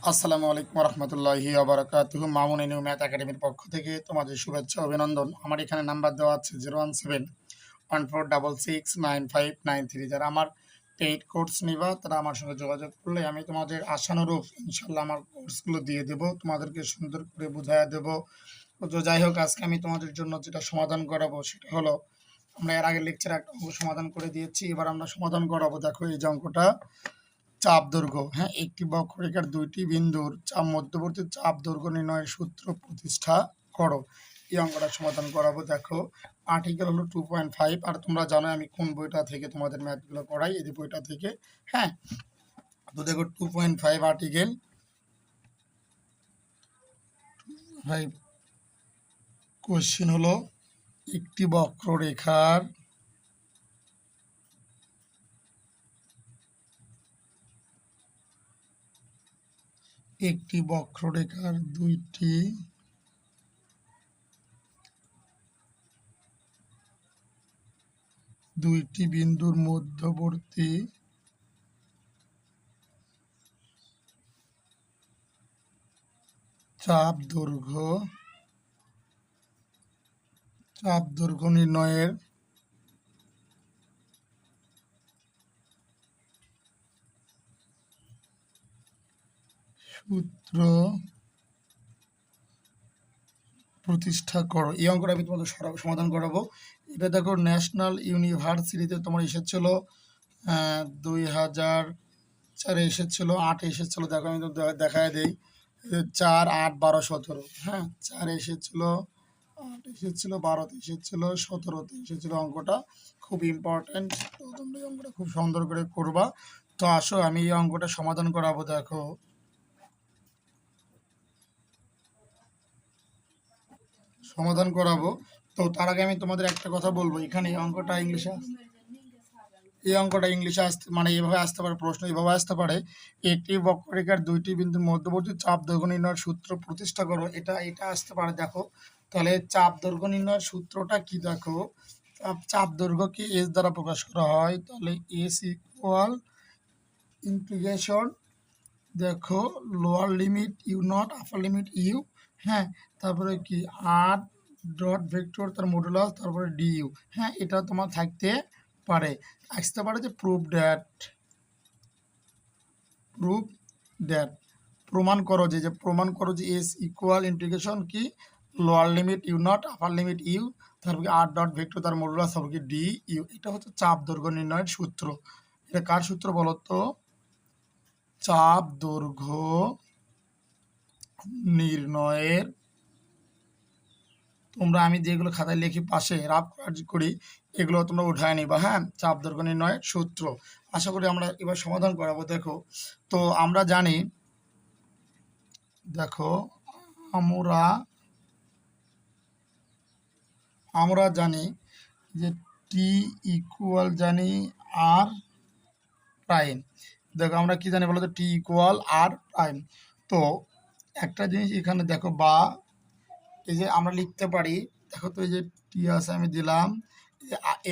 আসসালামু আলাইকুম রহমতুল্লাহি আবরাকাতুহু মামুন এনিউ ম্যাথ একাডেমির পক্ষ থেকে তোমাদের শুভেচ্ছা, অভিনন্দন। আমার এখানে নাম্বার দেওয়া আছে zero one seven one four double six nine five nine three. যারা আমার পেইড কোর্স নিবা, তারা আমার সঙ্গে যোগাযোগ করলে আমি তোমাদের আশানুরূপ ইনশাল্লাহ আমার কোর্সগুলো দিয়ে দেবো, তোমাদেরকে সুন্দর করে বুঝাইয়া দেবো। তো যাই হোক, আজকে আমি তোমাদের জন্য যেটা সমাধান করাবো, সেটা হলো আমরা এর আগে লেকচারে একটা সমাধান করে দিয়েছি। এবার আমরা সমাধান করাবো। দেখো এই যে অঙ্কটা। চাপ দৈর্ঘ্য হ্যাঁ একটি বক্ররেখার দুইটি বিন্দুর চাপ মধ্যবর্তী চাপ দৈর্ঘ্য নির্ণয়ের সূত্র প্রতিষ্ঠা করো। এই অঙ্কটা সমাধান করাবো। দেখো আর্টিকেল হলো টু পয়েন্ট ফাইভ আর তোমরা জানো আমি কোন বইটা থেকে তোমাদের ম্যাথগুলো করাই এই বইটা থেকে। হ্যাঁ তো দেখো two point five article five question হলো একটি বক্ররেখার একটি বক্ররেখার দুইটি দুইটি বিন্দুর মধ্যবর্তী চাপ দৈর্ঘ্য চাপ দৈর্ঘ্য নির্ণয়ের সূত্র প্রতিষ্ঠা করো। এই অঙ্কটা আমি তোমাদের সমাধান করাবো। এটা দেখো ন্যাশনাল ইউনিভার্সিটিতে তোমার এসেছিল দুই হাজার চারে এসেছিল, আট এসেছিল, দেখো আমি তো দেখায় দেই। চার, আট, বারো, সতেরো হ্যাঁ? চার এসেছিল, আট এসেছিল, বারোতে এসেছিল, সতেরোতে এসেছিল অঙ্কটা। খুব ইম্পর্ট্যান্ট তো তোমরা এই অঙ্কটা খুব সুন্দর করে করবা। তো আসো, আমি এই অঙ্কটা সমাধান করাবো, দেখো। সমাধান করাবো। তো তার আগে আমি তোমাদের একটা কথা বলব। এখানে এই অঙ্কটা ইংলিশে এই অঙ্কটা ইংলিশে আসতে মানে এইভাবে আসতে পারে, প্রশ্ন এইভাবে আসতে পারে। একটি বক্ররেখার দুইটি বিন্দুর মধ্যবর্তী চাপ দৈর্ঘ্য নির্ণয়ের সূত্র প্রতিষ্ঠা করো। এটা এটা আসতে পারে, দেখো। তাহলে চাপ দৈর্ঘ্য নির্ণয়ের সূত্রটা কি, দেখো? চাপ চাপ দৈর্ঘ্যকে এস দ্বারা প্রকাশ করা হয়। তাহলে এস ইকুয়াল ইন্টিগ্রেশন দেখো lower limit U not upper limit U হ্যাঁ? তারপরে কি? আর ডট ভেক্টর, তার মডুলাস তারপরে ডি ইউ হ্যাঁ এটা তোমার থাকতে পারে। আসতে পারে যে প্রুফ ড্যাট প্রুফ ড্যাট প্রমাণ করো যে যে প্রমাণ করো যে এস ইকুয়াল ইন্টিগ্রেশন কি? Lower limit U not upper limit U তারপর কি আর ডট ভেক্টর তার মডুলাস তারপর কি ডি ইউ এটা হচ্ছে চাপ দৈর্ঘ্য নির্ণয়ের সূত্র। এটা কার সূত্র বলো তো? চাপ দৈর্ঘ্য নির্ণয়ের তোমরা আমি যেগুলো খাতায় লিখি পাশে রাফ করি, এগুলো তোমরা উঠায় নিবা। হ্যাঁ চাপ দৈর্ঘ্য নির্ণয়ের সূত্র। আশা করি আমরা এবার সমাধান করাবো, দেখো। তো আমরা জানি, দেখো, আমরা আমরা জানি যে টি ইকুয়াল জানি আর প্রাইম দেখো, আমরা কি জানি বলো তো? টি ইকুয়াল আর প্রাইম তো একটা জিনিস এখানে দেখো, বা এই যে আমরা লিখতে পারি, দেখো তো এই যে টি আছে আমি দিলাম।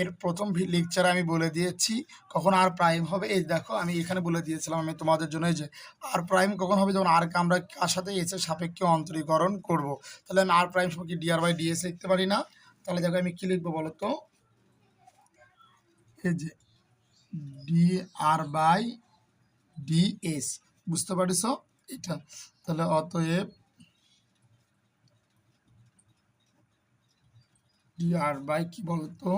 এর প্রথম লেকচারে আমি বলে দিয়েছি, কখন আর প্রাইম হবে। এই দেখো, আমি এখানে বলে দিয়েছিলাম আমি তোমাদের জন্য যে আর প্রাইম কখন হবে? যখন আরকে আমরা কার সাথে এসে সাপেক্ষে অন্তরীকরণ করব। তাহলে আমি আর প্রাইম সঙ্গে D R by D S লিখতে পারি না। তাহলে দেখো আমি কি লিখব বলো তো এই যে ডি আর বাই ডিএস বুঝতে পারিস এটা। তাহলে অতএব ডি আর বাই কি বলতো?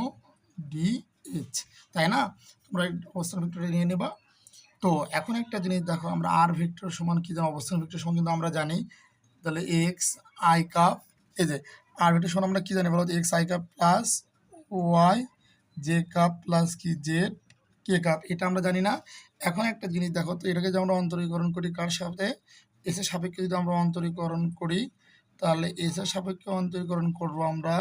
ডি এইচ তাই না? তোমরা অবস্থান ভেক্টরটা নিয়ে নেবা। তো এখন একটা জিনিস দেখো, আমরা আর ভেক্টর সমান কি জানো? অবস্থান ভেক্টর সমান কিন্তু আমরা জানি। তাহলে এক্স আই কাপ এই যে আর ভেক্টর সমান আমরা কি জানি বলো? X I cap plus Y J cap plus কি? জেড কে কাপ এটা আমরা জানি না। এখন একটা জিনিস দেখো, তো এটাকে যদি আমরা অন্তরীকরণ করি কার সাথে? এসের সাপেক্ষে যদি আমরা অন্তরীকরণ করি, তাহলে এসের সাপেক্ষে অন্তরীকরণ করব আমরা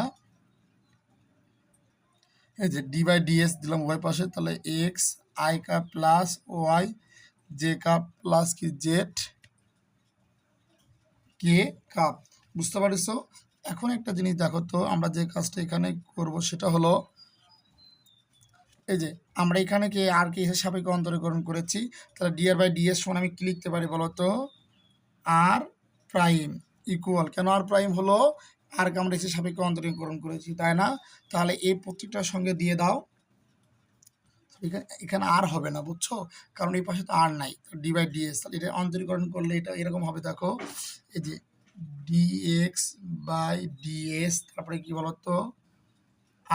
এই যে ডি বাই ডিএস দিলাম ওয়াই পাশে, তাহলে X I cap plus Y J cap plus কি জেড কে কাপ বুঝতে পারিস এখন একটা জিনিস দেখো তো, আমরা যে কাজটা এখানে করব সেটা হলো, এই যে আমরা এখানে কে আর কে এসের সাপেক্ষে অন্তরীকরণ করেছি, তাহলে ডিআর বাই ডিএস সমান আমি কি লিখতে পারি বলো তো? আর প্রাইম ইকুয়াল কেন আর প্রাইম হলো? আর কে আমরা এসে সাপেক্ষে অন্তরীকরণ করেছি, তাই না? তাহলে এই প্রত্যেকটার সঙ্গে দিয়ে দাও। এখানে আর হবে না, বুঝছ? কারণ এই পাশে তো আর নাই ডি ডিএস তাহলে এটা অন্তরীকরণ করলে এটা এরকম হবে, দেখো। এই যে ডিএক্স বাই ডিএস তারপরে কি বলতো?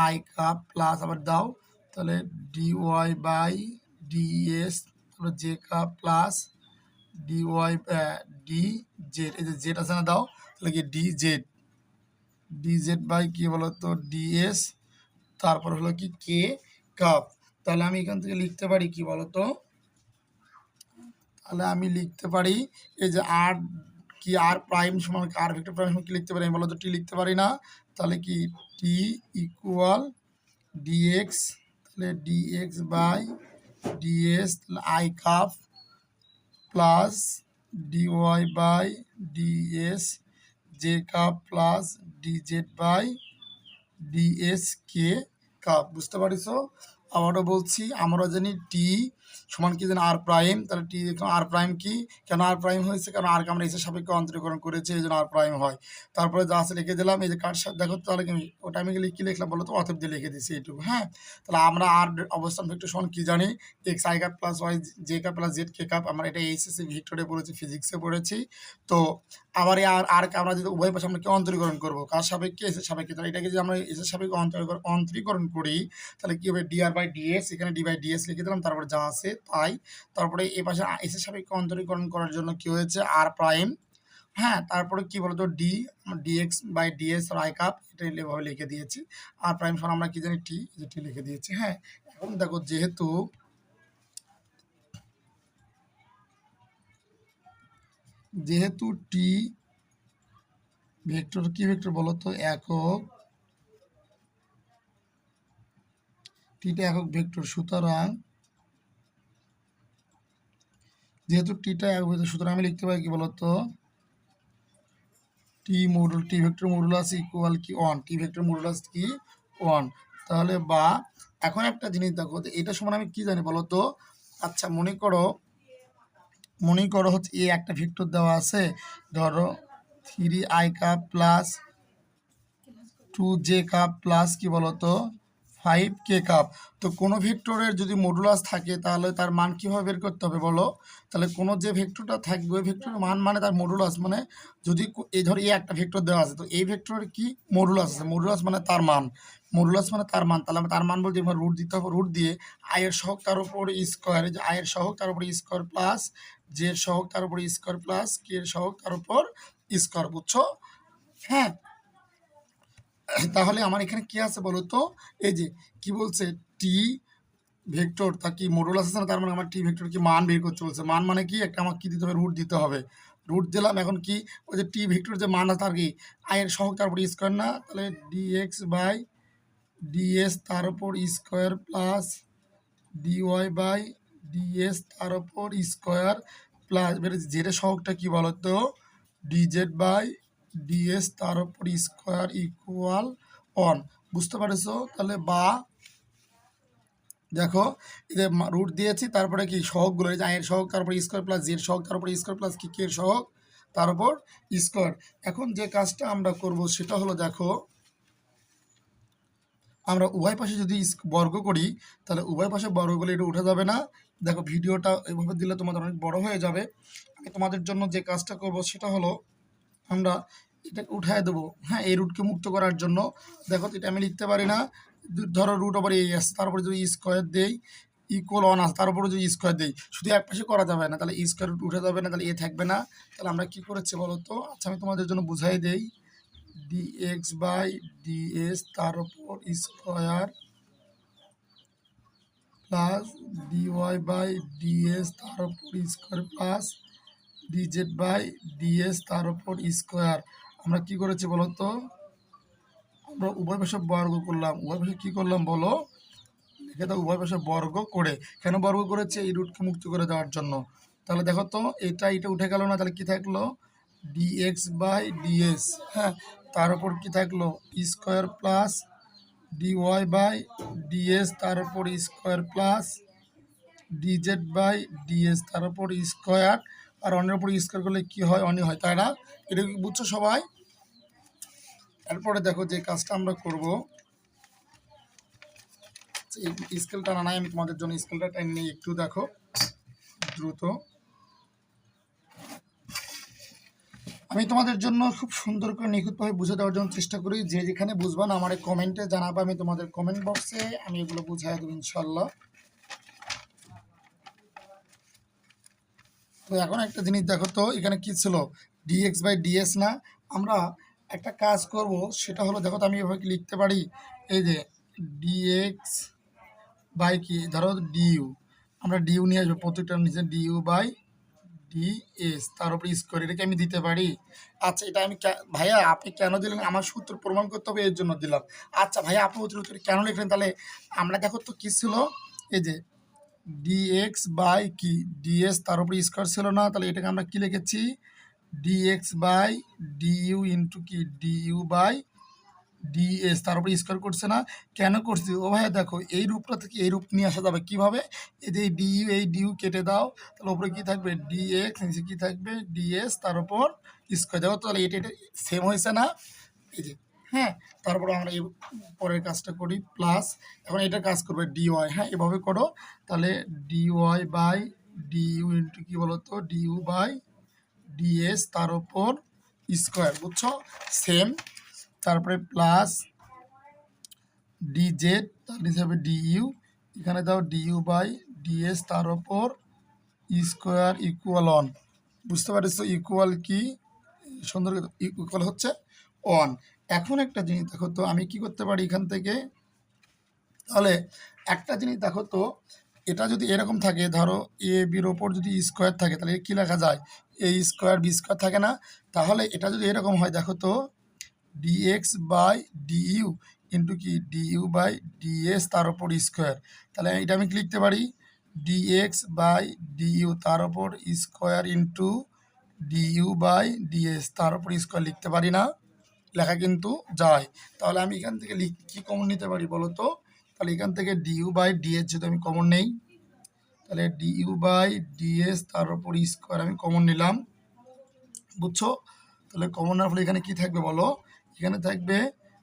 আই কাপ প্লাস আবার দাও, তাহলে D Y by D S তারপরে J cap plus D Y D Z এই যে জেড আছে না, দাও। তাহলে কি D Z D Z by কি বলতো? ডিএস তারপর হলো কি কে কাপ তাহলে আমি এখান থেকে লিখতে পারি কি বলতো? তাহলে আমি লিখতে পারি এই যে আর কি আর প্রাইম সমান আর ভেক্টর প্রাইম সমান কি লিখতে পারি? আমি বলতো টি লিখতে পারি না। তাহলে কি টি ইকুয়াল ডিএক্স তাহলে D X by D S I cap plus D Y by D S J cap plus D Z by D S K cap বুঝতে পারিস? আবারও বলছি, আমরা জানি টি সমান কি জানি আর প্রাইম তাহলে টি আর প্রাইম কি? কেন আর প্রাইম হয়েছে? কারণ আর আমরা এসে সাপেক্ষে অন্তরীকরণ করেছি, এই জন্য আর প্রাইম হয়। তারপরে যা আছে লিখে দিলাম, এই যে কার সাথে দেখো তাহলে কি ওটা আমি কি লিখলাম বলো তো? অতএব দিয়ে লিখে দিচ্ছি এইটুকু হ্যাঁ? তাহলে আমরা আর অবস্থান ভেক্টর সমান কি জানি? X I cap plus Y J cap plus Z K cap আমরা এটা এইচএসসি ভিক্টরে পড়েছি ফিজিক্সে পড়েছি। তো আবার এই আর আর আমরা যদি উভয় পাশে আমরা কি অন্তরীকরণ করব? কার সাপেক্ষে এসে সাপেক্ষে? তাহলে এটাকে যদি আমরা এসে সাপেক্ষে অন্তরীকরণ অন্তরীকরণ করি, তাহলে কি হবে? D R by D S এখানে ডি বাই ডিএস লিখে দিলাম, তারপর যা আছে তাই। তারপরে এই পাশে এসে সাপেক্ষে অন্তরীকরণ করার জন্য কি হয়েছে? আর প্রাইম হ্যাঁ তারপরে কি বলতো? D D X by D S I cap এটা এভাবে লিখে দিয়েছি। আর প্রাইম সমান আমরা কি জানি? টি যে টি লিখে দিয়েছি হ্যাঁ। এখন দেখো, যেহেতু যেহেতু টি ভেক্টর কি ভেক্টর বলো তো? একক টিটা একক ভেক্টর, সুতরাং যেহেতু টিটা একক ভেক্টর সুতরাং আমি লিখতে পারি কি বলতো? T module T vector modulus equal কি ওয়ান টি ভেক্টর মডুলাস কি ওয়ান তাহলে বা, এখন একটা জিনিস দেখো এটা সমান আমি কি জানি বলতো? আচ্ছা মনে করো মনে করো হচ্ছে এ একটা ভেক্টর দেওয়া আছে, ধরো three I cap plus two J cap plus কি বলতো? Five K cap. তো কোনো ভেক্টরের যদি মডুলাস থাকে, তাহলে তার মান কীভাবে বের করতে হবে বলো? তাহলে কোনো যে ভেক্টরটা থাকবে, ওই ভেক্টরের মান মানে তার মডুলাস মানে যদি এই ধর এই একটা ভেক্টর দেওয়া আছে, তো এই ভেক্টরের কি মডুলাস আছে? মডুলাস মানে তার মান। মডুলাস মানে তার মান। তাহলে তার মান বলতে এবার রুট দিতে হবে রুট দিয়ে আয়ের সহক তার উপর স্কোয়ার যে আয়ের সহক তার উপর স্কোয়ার প্লাস জের সহক তার উপর স্কোয়ার প্লাস কে এর সহক তার উপর স্কোয়ার বুঝছ? হ্যাঁ তাহলে আমার এখানে কি আছে বলো তো এই যে, কি বলছে? টি ভেক্টর তা কি মোডল আছে না? তার মানে আমার টি ভেক্টর কি মান বের করতে বলছে মান মানে কি? একটা আমার কি দিতে হবে? রুট দিতে হবে। রুট দিলাম, এখন কি? ওই যে টি ভেক্টর যে মান আছে তার কি আয়ের সহক তার উপর স্কোয়ার না? তাহলে ডিএক্স বাই ডিএস তার উপর square plus D Y by D S তার উপর স্কোয়ার প্লাস জেডের সহগটা কি বলতো? ডিজেড বাই ডিএস তার উপর স্কোয়ার ইকুয়াল অন বুঝতে পারছ? তাহলে বা, দেখো যে রুট দিয়েছি, তারপরে কি, সহগগুলো, এই যে আয়ের সহগ তারপরে স্কোয়ার প্লাস জেড সহগ, তার উপর স্কোয়ার প্লাস কি কে সহগ, তার উপর স্কোয়ার এখন যে কাজটা আমরা করব, সেটা হলো দেখো, আমরা উভয় পাশে যদি বর্গ করি, তাহলে উভয় পাশে বর্গ করলে এটা উঠে যাবে না। দেখো, ভিডিওটা এভাবে দিলে তোমাদের অনেক বড় হয়ে যাবে। আমি তোমাদের জন্য যে কাজটা করব, সেটা হলো আমরা এটা উঠায় দেবো। হ্যাঁ এই রুটকে মুক্ত করার জন্য। দেখো, এটা আমি লিখতে পারি না। ধরো রুট ওপরে এই আসছে তার উপরে যদি স্কোয়ার দেই ইকুয়াল ওয়ান আসে তার উপরে যদি স্কোয়ার দেই, শুধু এক পাশে করা যাবে না, তাহলে স্কোয়ার রুট উঠে যাবে না, তাহলে এ থাকবে না। তাহলে আমরা কি করেছি বলো তো? আচ্ছা আমি তোমাদের জন্য বুঝাই দেই। dx বাই ds তার উপর square plus dy by ds তার উপর square plus dz by ds তার উপর স্কোয়ার আমরা কি করেছি বলো তো? আমরা উভয় পাশে বর্গ করলাম। উভয় পাশে কী করলাম বলো? লিখে দাও উভয় পাশে বর্গ করে। কেন বর্গ করেছে? এই রুটকে মুক্ত করে দেওয়ার জন্য। তাহলে দেখো তো, এটা এটা উঠে গেল না, তাহলে কি থাকল? ডিএক্স বাই ডিএস হ্যাঁ তার উপর কি থাকল? Square plus D Y by D S তার উপর square plus D Z by D S তার উপর স্কোয়ার আর অন্যের উপর স্কোয়ার করলে কি হয় অনই হয়, তাই না? এটা কি বুঝছ সবাই? এরপরে দেখো যে কাজটা আমরা করব। এই স্কেলটা না, নাই, আমি তোমাদের জন্য স্কেলটা টেনে নিই, একটু দেখো। দ্রুত। আমি তোমাদের জন্য খুব সুন্দর করে নিখুঁতভাবে বুঝে দেওয়ার জন্য চেষ্টা করি। যে যেখানে বুঝবা না, আমার কমেন্টে জানাব, আমি তোমাদের কমেন্ট বক্সে আমি এগুলো বুঝাই দেবো ইনশাল্লাহ তো এখন একটা জিনিস দেখো তো, এখানে কি ছিল? ডিএক্স বাই ডিএস না? আমরা একটা কাজ করব, সেটা হলো দেখো তো আমি এভাবে লিখতে পারি? এই যে ডিএক্স বাই কি? ধরো ডিইউ আমরা ডিইউ নিয়ে আসব প্রত্যেকটার নিচে ডিইউ বাই ডিএস তার উপরে স্কোয়ার এটাকে আমি দিতে পারি। আচ্ছা এটা আমি ভাইয়া, আপনি কেন দিলেন? আমার সূত্র প্রমাণ করতে হবে, এর জন্য দিলাম। আচ্ছা ভাইয়া, আপনি উত্তর উত্তর কেন লিখলেন? তাহলে আমরা দেখো তো কী ছিল? এই যে ডিএক্স বাই কি? ডিএস তার উপরে স্কোয়ার ছিল না, তাহলে এটাকে আমরা কি লিখেছি? ডিএক্স বাই ডিইউ ইন্টু কি? ডিইউ বাই ডিএস তার উপরে স্কোয়ার করছে না। কেন করছি? ও ভাইয়া দেখো, এই রূপটা থেকে এই রূপ নিয়ে আসা যাবে কীভাবে? এই যে ডিইউ এই ডিইউ কেটে দাও, তাহলে ওপরে কী থাকবে? ডিএক্স নিচে কী থাকবে? ডিএস তার উপর স্কোয়ার দেখো তাহলে এটা এটা সেম হয়েছে না? এই যে হ্যাঁ তারপর আমরা এই পরের কাজটা করি প্লাস এখন এটা কাজ করবে ডিওয়াই হ্যাঁ এভাবে করো, তাহলে ডিওয়াই বাই ডিইউ ইন্টু কি বলতো? ডিইউ বাই ডিএস তার উপর স্কোয়ার বুঝছ? সেম তারপরে প্লাস ডিজেড তার হিসাবে ডিইউ এখানে দাও ডিইউ বাই ডিএস তার ওপর স্কোয়ার ইকুয়াল অন বুঝতে পারছ? ইকুয়াল কি? সুন্দর ইকুয়াল হচ্ছে অন এখন একটা জিনিস দেখো তো, আমি কি করতে পারি এখান থেকে? তাহলে একটা জিনিস দেখো তো, এটা যদি এরকম থাকে, ধরো এ বির ওপর যদি স্কোয়ার থাকে, তাহলে কী লেখা যায়? এ স্কোয়ার বি স্কোয়ার থাকে না? তাহলে এটা যদি এরকম হয়, দেখো তো ডিএক্স বাই ডিইউ ইন্টু কি? ডিইউ বাই ডিএস তার ওপর স্কোয়ার তাহলে এটা আমি লিখতে পারি? ডিএক্স বাই ডিইউ তার ওপর square into D U by D S তার ওপর স্কোয়ার লিখতে পারি না। লেখা কিন্তু যায়। তাহলে আমি এখান থেকে কী কমন নিতে পারি বলো তো? তাহলে এখান থেকে ডিইউ বাই ডিএস যদি আমি কমন নেই, তাহলে ডিইউ বাই ডিএস তার ওপর স্কোয়ার আমি কমন নিলাম। বুঝছ? তাহলে কমন নেওয়ার ফলে এখানে কি থাকবে বলো? এখানে থাকবে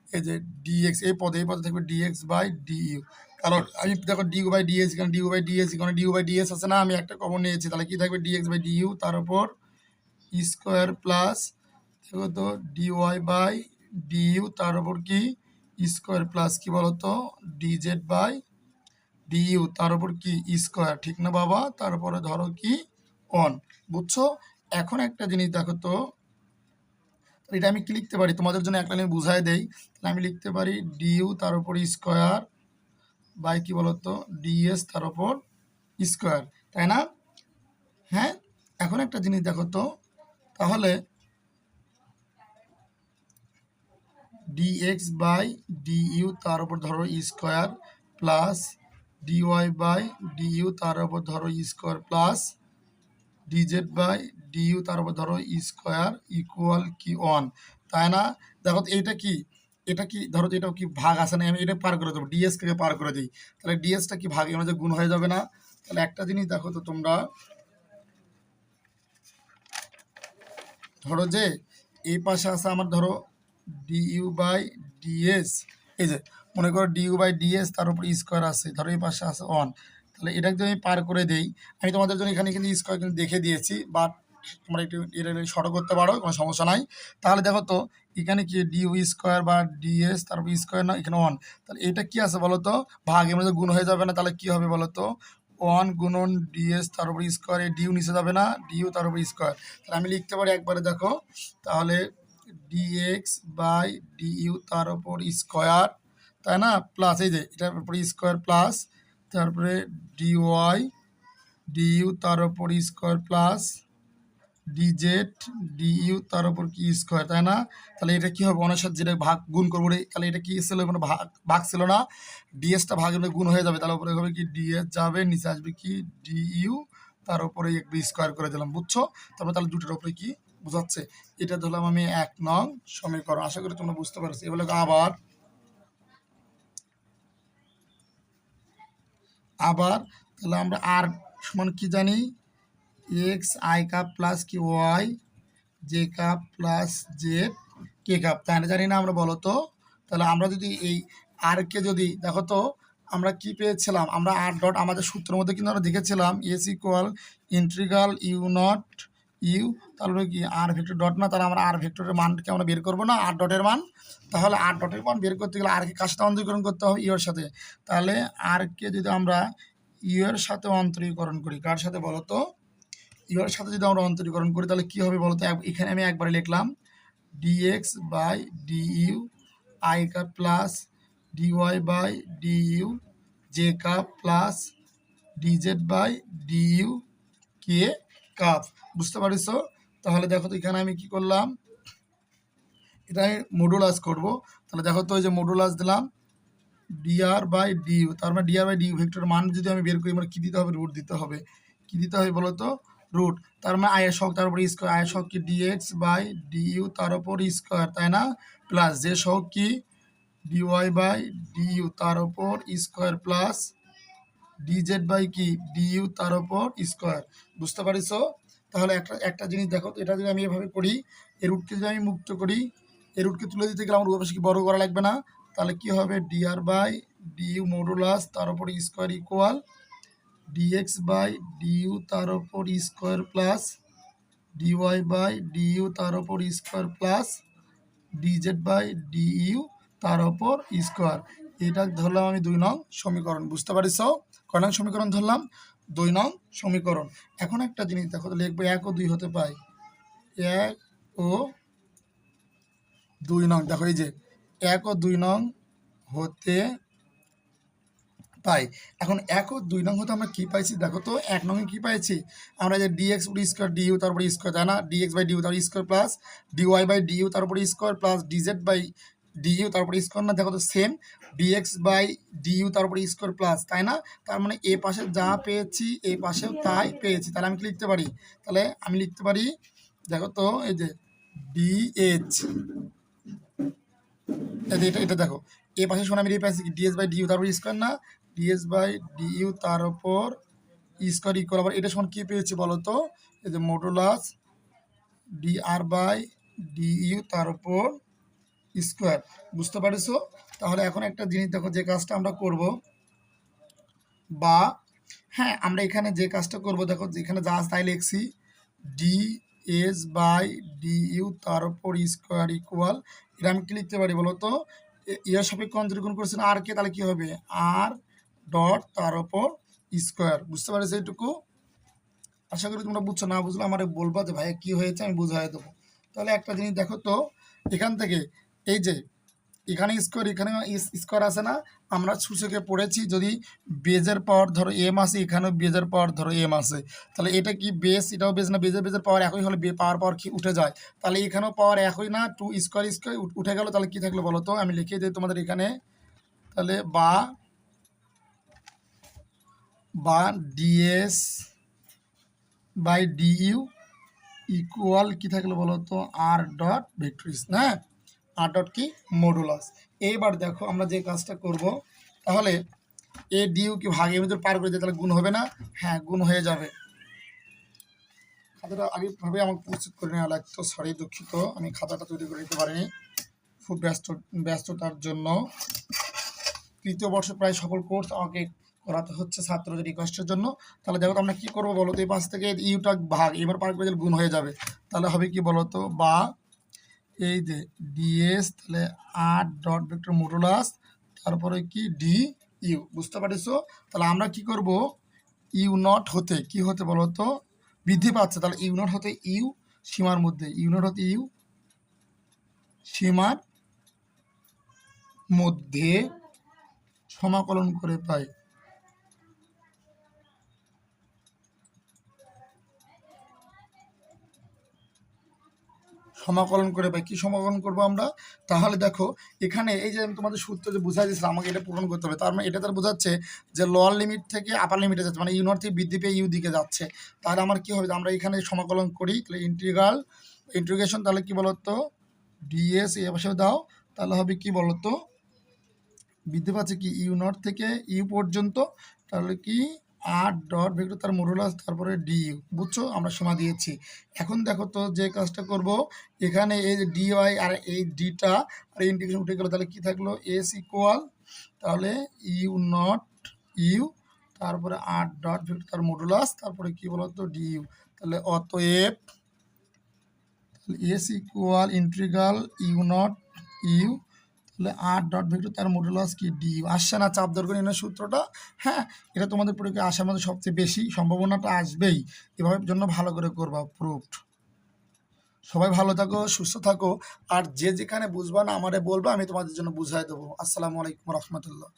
এই যে ডিএক্স এই পদে এই পদে থাকবে ডিএক্স বাই ডিইউ কারণ আমি দেখো D U by D S এখানে D U by D S এখানে D U by D S আছে না? আমি একটা কমন নিয়েছি। তাহলে কি থাকবে ডিএক্স বাই ডিইউ তার উপর স্কোয়ার প্লাস দেখো তো ডিওয়াই বাই ডিইউ তার উপর কি? স্কোয়ার প্লাস কি বলতো? ডিজেড বাই ডিইউ তার উপর কি? স্কোয়ার, ঠিক না বাবা? তারপরে ধরো কি? অন বুঝছ? এখন একটা জিনিস দেখো তো এটা আমি কি লিখতে পারি? তোমাদের জন্য একটা আমি বুঝাই দেই। তাহলে আমি লিখতে পারি ডিইউ তার উপর স্কোয়ার বাই কি বলতো? ডিএস তার উপর স্কোয়ার, তাই না? হ্যাঁ? এখন একটা জিনিস দেখো তো, তাহলে ডিএক্স বাই ডিইউ তার উপর ধরো square plus D Y by D U তার উপর ধরো square plus D Z by D U তার উপর ধরো স্কোয়ার ইকুয়াল কি ওয়ান তাই না? দেখো এইটা কি? এটা কি? ধরো এটা কি ভাগ আছে না? আমি এটা পার করে দেবো ডিএস কে পার করে দিই। তাহলে ডিএসটা কি ভাগের মধ্যে গুণ হয়ে যাবে না? তাহলে একটা জিনিস দেখো তো তোমরা। ধরো যে এই পাশে আছে আমার ধরো ডিইউ বাই ডিএস এই যে, মনে করো ডিইউ বাই ডিএস তার উপর স্কোয়ার আছে, ধরো এই পাশে আছে ওয়ান তাহলে এটা যদি আমি পার করে দেই, আমি তোমাদের জন্য এখানে কিন্তু স্কোয়ার কিন্তু দেখে দিয়েছি বাট তোমরা একটু এটা শর্ট করতে পারো, কোনো সমস্যা নাই। তাহলে দেখো তো, এখানে কি ডিইউ স্কোয়ার বা ডিএস তারপর স্কোয়ার না, এখানে ওয়ান তাহলে এটা কি আছে বলো তো? ভাগের মধ্যে গুণ হয়ে যাবে না, তাহলে কি হবে বলো তো? ওয়ান গুণন ডিএস তার উপর স্কোয়ার ডিউ নিচে যাবে না ডিউ তার উপর স্কোয়ার তাহলে আমি লিখতে পারি একবারে দেখো, তাহলে ডিএক্স বাই ডিইউ তার উপর স্কোয়ার তাই না? প্লাস এই যে, এটার উপর স্কোয়ার প্লাস তারপরে ডিওয়াই ডিইউ তার উপর স্কোয়ার প্লাস ডিজেড ডিইউ তার উপর কি স্কোয়ার তাই না? তাহলে এটা কি হবে? অনেক যেটা ভাগ, গুণ করব তাহলে এটা কি ছিল? কোনো ভাগ ভাগ ছিল না। ডিএসটা ভাগের গুণ হয়ে যাবে, তাহলে উপরে হবে কি? ডিএস যাবে, নিচে আসবে কি? ডিইউ তার উপরে একটু স্কোয়ার করে দিলাম, বুঝছ? তারপরে তাহলে দুটোর উপরে কি? বোঝাচ্ছে, এটা ধরলাম আমি এক নং সমীকরণ। আশা করি তোমরা বুঝতে পারছ। এবার আবার আবার তাহলে আমরা আর সমান কি জানি? এক্স আই কাপ প্লাস কি Y J cap plus Z K cap তাই জানি না আমরা, বলো তো? তাহলে আমরা যদি এই আর কে যদি, দেখো তো, আমরা কি পেয়েছিলাম? আমরা আর ডট আমাদের সূত্রের মধ্যে কিন্তু আমরা দেখেছিলাম S equal integral U not U তারপরে কি আর ভেক্টর ডট না, তাহলে আমরা আর ভেক্টরের মানকে আমরা বের করব না? আর ডটের মান। তাহলে আর ডটের মান বের করতে গেলে আর কে কার সাথে অন্তরীকরণ করতে হবে ইউর সাথে। তাহলে আর কে যদি আমরা ইউ এর সাথে অন্তরীকরণ করি, কার সাথে বলো তো? ইউ এর সাথে যদি আমরা অন্তরীকরণ করি, তাহলে কী হবে বলো তো? এখানে আমি একবারে লিখলাম D X by D U I cap plus D Y by D U J cap plus D Z by D U K cap, বুঝতে পারিস তাহলে দেখো তো এখানে আমি কি করলাম? এটা আমি মডুলাস করব। তাহলে দেখো তো ওই যে মডুলাস দিলাম। ডিআর বাই ডিইউ তার মানে ডিআর বাই ডিইউ ভেক্টর মান যদি আমি বের করি মানে কী দিতে হবে? রুট দিতে হবে। কী দিতে হবে বলো তো? রুট তার মানে আয়ের শখ তার উপর স্কোয়ার আয়ের শখ কি ডিএক্স বাই ডিইউ তার উপর স্কোয়ার তাই না? প্লাস যে শখ কি? ডিওয়াই বাই ডিইউ তার উপর স্কোয়ার প্লাস ডিজেড বাই কি? ডিইউ তার উপর স্কোয়ার বুঝতে পারিস? তাহলে একটা একটা জিনিস দেখো এটা যদি আমি এভাবে করি এই রুটকে যদি আমি মুক্ত করি এই রুটকে তুলে দিতে গেলে আমার বেশি কি বড় করা লাগবে না। তাহলে কি হবে? ডিআর বাই ডিইউ মডুলাস তার ওপর square equal D X by D U তার উপর square plus D Y by D U তার উপর square plus D Z by D U তার উপর স্কোয়ার এটা ধরলাম আমি দুই নং সমীকরণ, বুঝতে পারিস? কয় নং সমীকরণ ধরলাম, দুই নং সমীকরণ। এখন একটা জিনিস দেখো লিখব এক ও দুই হতে পাই। এক ও দুই নং, দেখো এই যে, এক ও দুই নং হতে পাই। এখন এক ও দুই নং হতে আমরা কী পাইছি? দেখো তো, এক নং কী পাইছি? আমরা যে ডিএক্স উপর স্কোয়ার ডিইউ তারপরে স্কোয়ার তাই না? ডিএক্স বাই ডিউ তারপর square plus dy by du তারপরে square plus dz by du তারপরে স্কোয়ার না, দেখো তো সেম ডিএক্স বাই ডিইউ তারপরে স্কোয়ার প্লাস তাই না? তার মানে এ পাশে যা পেয়েছি এই পাশেও তাই পেয়েছি, তাহলে আমি কি লিখতে পারি? তাহলে আমি লিখতে পারি, দেখো তো, এই যে ডিএইচ এই এটা এটা দেখো, এ পাশে শোনা, আমি পাইছি কি? ডিএস বাই ডিইউ তারপর স্কোয়ার না ডিএস বাই ডিইউ তার উপর স্কোয়ার ইকুয়াল আবার এটা সমান কী পেয়েছি বলো তো? এই যে মডুলাস ডিআর বাই ডিইউ তার উপর স্কোয়ার, বুঝতে পারছ? তাহলে এখন একটা জিনিস দেখো, যে কাজটা আমরা করব, বা হ্যাঁ আমরা এখানে যে কাজটা করব, দেখো, যেখানে যা তাই লিখছি D S by D U তার উপর স্কোয়ার ইকুয়াল এটা আমি কি লিখতে পারি বলো তো? ইয়ার সাপেক্ষে অন্তরীকরণ করছেন আর কে, তাহলে কি হবে? আর ডট তার উপর স্কোয়ার, বুঝতে পারছ এইটুকু? আশা করি তোমরা বুঝছ, না বুঝলে আমার বলবা যে ভাইয়া কি হয়েছে, আমি বুঝাই দেবো। তাহলে একটা জিনিস দেখো তো, এখান থেকে এই যে, এখানে স্কোয়ার এখানে স্কোয়ার আছে না? আমরা সূচকে পড়েছি যদি বেজের পাওয়ার ধরো এম আছে এখানেও বেজের পাওয়ার ধরো এম আছে তাহলে এটা কি বেস এটাও বেস না? বেজের বেজের পাওয়ার একই হলে বে পাওয়ার পাওয়ার কি উঠে যায়? তাহলে এখানেও পাওয়ার একই না? টু স্কোয়ার স্কোয়ার উঠে গেল, তাহলে কি থাকল বলো তো? আমি লিখে দিই তোমাদের এখানে। তাহলে বা বা ডিএস বাই ডিইউ ইকুয়াল কি থাকল বলো তো? আর ডট ভেক্টরিস হ্যাঁ আর ডট কি? মডুলাস এইবার দেখো আমরা যে কাজটা করব, তাহলে এ ডিউ কি ভাগের ভিতর পার করে দিয়ে তাহলে গুণ হবে না? হ্যাঁ গুণ হয়ে যাবে। খাতাটা আগেভাবে আমাকে প্রস্তুত করে নেওয়া লাগতো সরি দুঃখিত, আমি খাতাটা তৈরি করে দিতে পারিনি। খুব ব্যস্ত, ব্যস্ততার জন্য। তৃতীয় বর্ষ প্রায় সকল কোর্স আমাকে করাতে হচ্ছে ছাত্রদের রিকোয়েস্টের জন্য। তাহলে দেখো আমরা কী করব বলো তো, এই পাশ থেকে ইউটা ভাগ, এবার পার করে গুণ হয়ে যাবে। তাহলে হবে কি বলো তো? বা এই যে ডিএস তাহলে আট ডট ভেক্টর মোডুলাস তারপরে কি ডি ইউ বুঝতে পারছ? তাহলে আমরা কি করব? ইউ নট হতে কি হতে বলো তো বৃদ্ধি পাচ্ছে, তাহলে ইউ নট হতে ইউ সীমার মধ্যে ইউ নট হতে ইউ সীমার মধ্যে সমাকলন করে পাই। সমাকলন করে পাই কি সমাকলন করব আমরা? তাহলে দেখো, এখানে এই যে আমি তোমাদের সূত্র যে বুঝাই দিয়েছিলাম, আমাকে এটা পূরণ করতে হবে। তার মানে এটা তার বোঝাচ্ছে যে লোয়ার লিমিট থেকে আপার লিমিটে যাচ্ছে মানে ইউনর থেকে বৃদ্ধি পেয়ে ইউ দিকে যাচ্ছে। তাহলে আমার কি হবে? আমরা এখানে সমাকলন করি, তাহলে ইন্টিগ্রাল ইন্টিগ্রেশন তাহলে কি বলতো? ডিএস এ পাশে দাও, তাহলে হবে কি বলতো? বৃদ্ধি পাচ্ছে কি? ইউ থেকে ইউ পর্যন্ত, তাহলে কি? আট ডট ভেক্টর তার মডুলাস, তারপরে ডি ইউ বুঝছ? আমরা সীমা দিয়েছি। এখন দেখো তো যে কাজটা করব, এখানে এই যে ডি ওয়াই আর এই ডিটা আর ইন্টিগ্রেশন উঠে গেল, তাহলে কি থাকল? এস ইকুয়াল তাহলে ইউ নট ইউ তারপরে আট ডট ভেক্টর তার মডুলাস, তারপরে কি বলতো? ডি ইউ তাহলে অতএব, তাহলে S equal integral U not U তাহলে আর ডট ভেক্টর তার মডুলাস কি ডি আসছে না চাপ দর করে সূত্রটা। হ্যাঁ এটা তোমাদের পরীক্ষায় আসার মধ্যে সবচেয়ে বেশি সম্ভাবনাটা আসবেই। এভাবে জন্য ভালো করে করবা প্রুফড সবাই ভালো থাকো, সুস্থ থাকো। আর যে যেখানে বুঝবা না আমারে বলবা, আমি তোমাদের জন্য বুঝাই দেবো। আসসালামু আলাইকুম রহমতুল্লাহ।